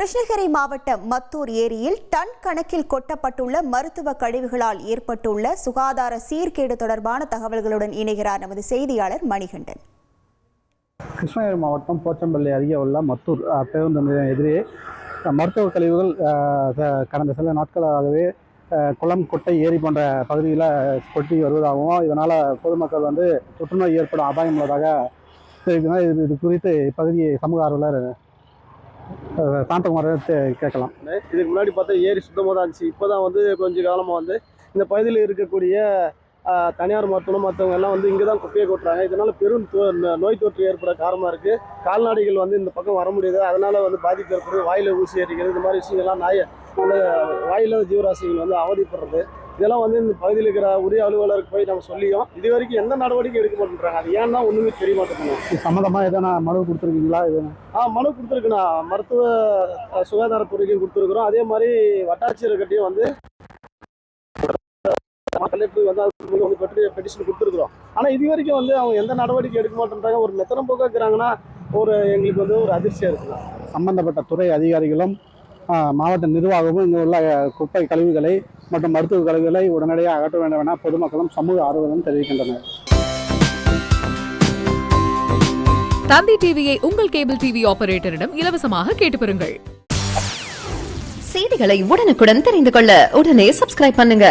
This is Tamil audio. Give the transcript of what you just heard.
கிருஷ்ணகிரி மாவட்டம் மத்தூர் ஏரியில் டன் கணக்கில் கொட்டப்பட்டுள்ள மருத்துவ கழிவுகளால் ஏற்பட்டுள்ள சுகாதார சீர்கேடு தொடர்பான தகவல்களுடன் இணைகிறார் நமது செய்தியாளர் மணிகண்டன். கிருஷ்ணகிரி மாவட்டம் போச்சம்பள்ளி அருகே உள்ள மத்தூர் பேருந்து நிலையம் எதிரே மருத்துவ கழிவுகள் கடந்த சில நாட்களாகவே குளம் குட்டை ஏரி போன்ற பகுதியில் கொட்டி வருவதாகவும் இதனால் பொதுமக்கள் வந்து தொற்றுநோய் ஏற்படும் அபாயம் உள்ளதாக தெரிவித்தனர். இது இது குறித்து இப்பகுதியை சமூக ஆர்வலர் சாந்தகுமார் கேட்கலாம். இதுக்கு முன்னாடி பார்த்தா ஏரி சுத்தமாக தான் இருந்துச்சு. இப்போ தான் வந்து கொஞ்சம் காலமாக வந்து இந்த பகுதியில் இருக்கக்கூடிய தனியார் மருத்துவம் மற்றவங்க எல்லாம் வந்து இங்கே தான் குப்பையை கொட்டுறாங்க. இதனால் பெரும் தொ- நோய் தொற்று ஏற்பட காரணமாக இருக்குது கால்நடைகள் வந்து இந்த பக்கம் வர முடியுது. அதனால் வந்து பாதிப்பு ஏற்படுது. வாயில் ஊசி ஏறிக்கிறது இந்த மாதிரி விஷயங்கள்லாம் நாய அந்த வாயில ஜீவராசிகள் வந்து அவதிப்படுறது. இதெல்லாம் வந்து இந்த பகுதியில் இருக்கிற உரிய அலுவலருக்கு போய் நம்ம சொல்லியும் இது வரைக்கும் எந்த நடவடிக்கை எடுக்க மாட்டேன்றாங்க அது ஏன்னா ஒன்றுமே தெரிய மாட்டேங்குது இது சம்மந்தமாக எதனா மனு கொடுத்துருக்கீங்களா? இது ஆ மனு கொடுத்துருக்குண்ணா. மருத்துவ அஹ், சுகாதாரத்துறைக்கும் கொடுத்துருக்குறோம். அதே மாதிரி வட்டாட்சியர்கிட்டையும் வந்து கலெக்டர் வந்து அதுக்கு வந்து பெட்டி பெட்டிஷன் கொடுத்துருக்குறோம். ஆனால் இது வரைக்கும் வந்து அவங்க எந்த நடவடிக்கை எடுக்க மாட்டேன்றாங்க ஒரு மெத்தனம் போக்கா இருக்கிறாங்கன்னா ஒரு எங்களுக்கு வந்து ஒரு அதிர்ச்சியாக இருக்குண்ணா. சம்பந்தப்பட்ட துறை அதிகாரிகளும் மாவட்ட நிர்வாகமும் இங்கே உள்ள குப்பை கழிவுகளை மற்றும் மருத்துவ கழிவுகளை உடனடியாக அகற்ற வேண்டும் என பொதுமக்களும் சமூக ஆர்வலரும் தெரிவிக்கின்றனர். தந்தி டிவியை உங்கள் கேபிள் டிவி ஆபரேட்டரிடம் இலவசமாக கேட்டு பெறுங்கள். செய்திகளை உடனுக்குடன் தெரிந்து கொள்ள உடனே சப்ஸ்கிரைப் பண்ணுங்க.